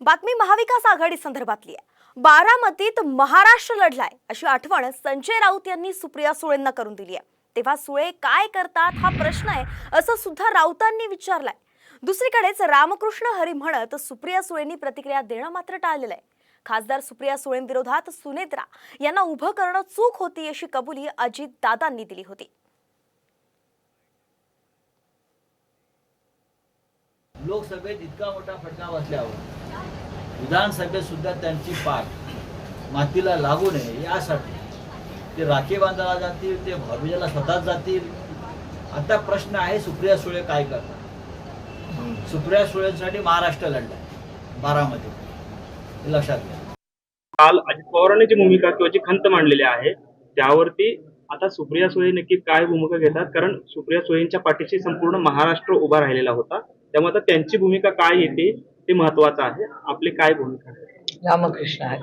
बातमी महाविकास आघाडी संदर्भातली आहे. बारामतीत महाराष्ट्र लढलाय अशी आठवण संजय राऊत यांनी सुप्रिया सुळेंना करून दिली आहे. तेव्हा सुळे काय करतात हा प्रश्न आहे असं सुद्धा राऊतांनी विचारलाय. दुसरीकडेच रामकृष्ण हरी म्हणत सुप्रिया सुळेंनी प्रतिक्रिया देणं मात्र टाळलेलं आहे. खासदार सुप्रिया सुळेंविरोधात सुनेत्रा यांना उभं करणं चूक होती अशी कबुली अजित दादांनी दिली होती. लोकसभेत इतका मोठा फटका बसल्यावर विधानसभेत सुद्धा त्यांची पाठ मातीला लागू नये यासाठी ते राखी बांधायला जातील ते भाऊबीजेला स्वतःच जातील. आता प्रश्न आहे सुप्रिया सुळे काय करणार सुप्रिया सुळेसाठी महाराष्ट्र लढलाय बारामध्ये हे लक्षात घ्या. काल अजित पवारांनी जी भूमिका किंवा जी खंत मांडलेली आहे त्यावरती आता सुप्रिया सुळे नक्की काय भूमिका घेतात? कारण सुप्रिया सुळेंच्या पाठीशी संपूर्ण महाराष्ट्र उभा राहिलेला होता. त्यामुळे आता त्यांची भूमिका काय येते? ते महत्वाचं आहे. आपली काय भूमिका आहे? रामकृष्ण आहे.